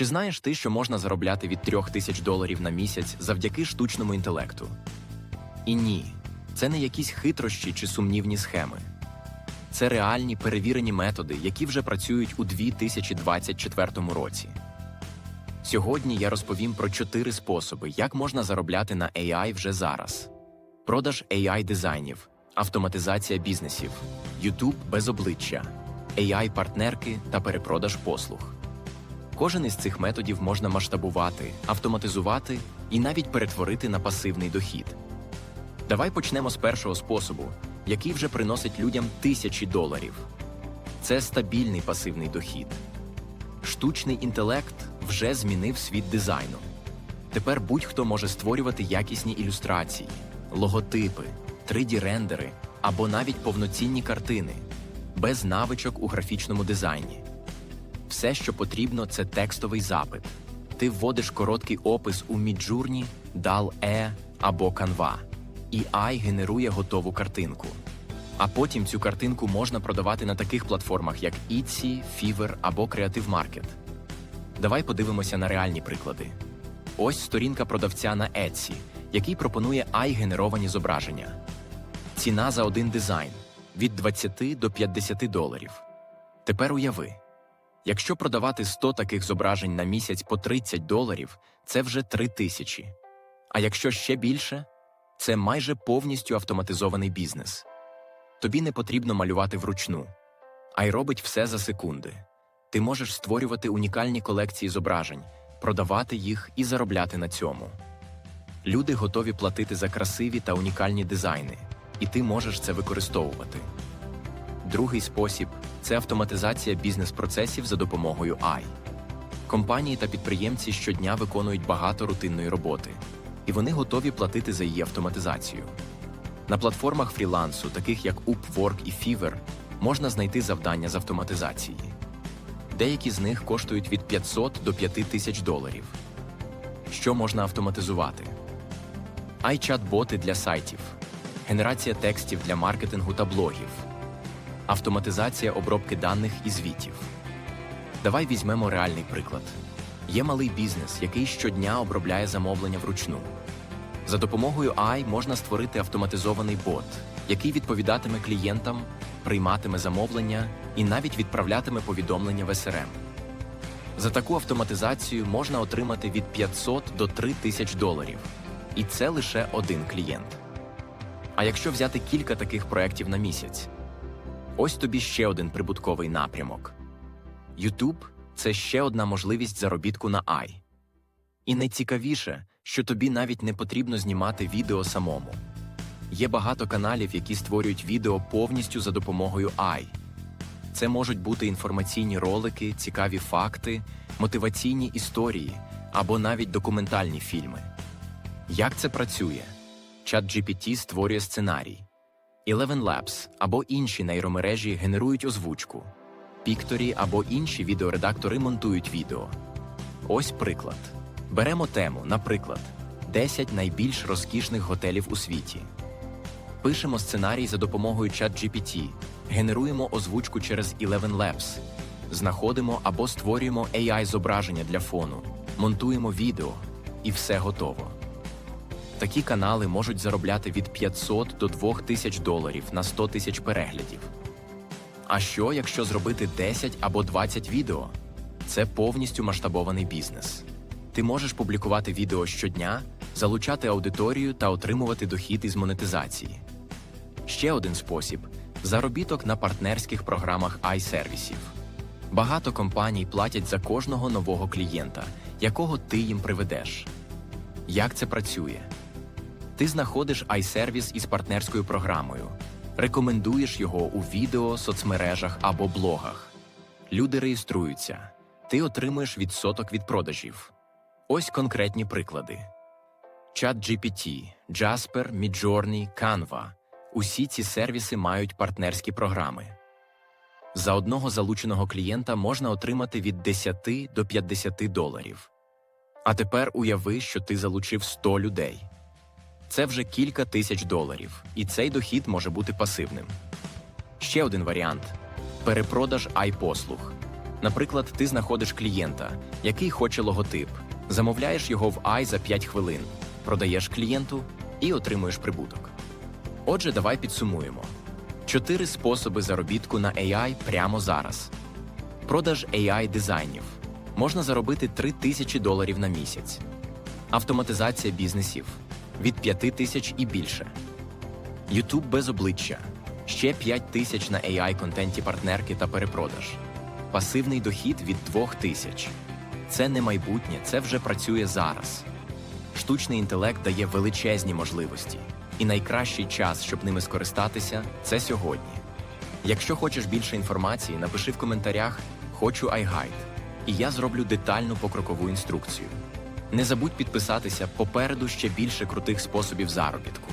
Чи знаєш ти, що можна заробляти від 3 тисяч доларів на місяць завдяки штучному інтелекту? І ні, це не якісь хитрощі чи сумнівні схеми. Це реальні перевірені методи, які вже працюють у 2024 році. Сьогодні я розповім про чотири способи, як можна заробляти на AI вже зараз: продаж AI дизайнів, автоматизація бізнесів, YouTube без обличчя, AI партнерки та перепродаж послуг. Кожен із цих методів можна масштабувати, автоматизувати і навіть перетворити на пасивний дохід. Давай почнемо з першого способу, який вже приносить людям тисячі доларів. Це стабільний пасивний дохід. Штучний інтелект вже змінив світ дизайну. Тепер будь-хто може створювати якісні ілюстрації, логотипи, 3D-рендери або навіть повноцінні картини без навичок у графічному дизайні. Все, що потрібно, це текстовий запит. Ти вводиш короткий опис у Midjourney, DAL-E або Canva, і AI генерує готову картинку. А потім цю картинку можна продавати на таких платформах, як Etsy, Fiverr або Creative Market. Давай подивимося на реальні приклади. Ось сторінка продавця на Etsy, який пропонує AI-генеровані зображення. Ціна за один дизайн від 20 до 50 доларів. Тепер уяви. Якщо продавати 100 таких зображень на місяць по 30 доларів, це вже 3 тисячі. А якщо ще більше, це майже повністю автоматизований бізнес. Тобі не потрібно малювати вручну, а й робить все за секунди. Ти можеш створювати унікальні колекції зображень, продавати їх і заробляти на цьому. Люди готові платити за красиві та унікальні дизайни, і ти можеш це використовувати. Другий спосіб це автоматизація бізнес-процесів за допомогою AI. Компанії та підприємці щодня виконують багато рутинної роботи, і вони готові платити за її автоматизацію. На платформах фрілансу, таких як Upwork і Fiverr, можна знайти завдання з автоматизації. Деякі з них коштують від 500 до 5 тисяч доларів. Що можна автоматизувати? iChat-боти для сайтів, генерація текстів для маркетингу та блогів, автоматизація обробки даних і звітів. Давай візьмемо реальний приклад. Є малий бізнес, який щодня обробляє замовлення вручну. За допомогою AI можна створити автоматизований бот, який відповідатиме клієнтам, прийматиме замовлення і навіть відправлятиме повідомлення в СРМ. За таку автоматизацію можна отримати від 500 до 3 тисяч доларів. І це лише один клієнт. А якщо взяти кілька таких проєктів на місяць, ось тобі ще один прибутковий напрямок. YouTube – це ще одна можливість заробітку на AI. І найцікавіше, що тобі навіть не потрібно знімати відео самому. Є багато каналів, які створюють відео повністю за допомогою AI. Це можуть бути інформаційні ролики, цікаві факти, мотиваційні історії або навіть документальні фільми. Як це працює? ChatGPT створює сценарій. Eleven Labs або інші нейромережі генерують озвучку. Pictory або інші відеоредактори монтують відео. Ось приклад. Беремо тему, наприклад, 10 найбільш розкішних готелів у світі. Пишемо сценарій за допомогою ChatGPT, генеруємо озвучку через Eleven Labs, знаходимо або створюємо AI-зображення для фону, монтуємо відео, і все готово. Такі канали можуть заробляти від 500 до 2000 доларів на 100 тисяч переглядів. А що, якщо зробити 10 або 20 відео? Це повністю масштабований бізнес. Ти можеш публікувати відео щодня, залучати аудиторію та отримувати дохід із монетизації. Ще один спосіб заробіток на партнерських програмах iServices. Багато компаній платять за кожного нового клієнта, якого ти їм приведеш. Як це працює? Ти знаходиш iService із партнерською програмою, рекомендуєш його у відео, соцмережах або блогах. Люди реєструються, ти отримуєш відсоток від продажів. Ось конкретні приклади: ChatGPT, Jasper, Midjourney, Canva. Усі ці сервіси мають партнерські програми. За одного залученого клієнта можна отримати від 10 до 50 доларів. А тепер уяви, що ти залучив 100 людей. Це вже кілька тисяч доларів, і цей дохід може бути пасивним. Ще один варіант перепродаж ай-послуг. Наприклад, ти знаходиш клієнта, який хоче логотип, замовляєш його в AI за 5 хвилин, продаєш клієнту і отримуєш прибуток. Отже, давай підсумуємо: чотири способи заробітку на AI прямо зараз. Продаж AI дизайнів можна заробити 3 тисячі доларів на місяць. Автоматизація бізнесів від 5 тисяч і більше. YouTube без обличчя ще 5 тисяч на AI контенті партнерки та перепродаж. Пасивний дохід від 2 тисяч. Це не майбутнє, це вже працює зараз. Штучний інтелект дає величезні можливості, і найкращий час, щоб ними скористатися, це сьогодні. Якщо хочеш більше інформації, напиши в коментарях Хочу iGuide, і я зроблю детальну покрокову інструкцію. Не забудь підписатися попереду ще більше крутих способів заробітку.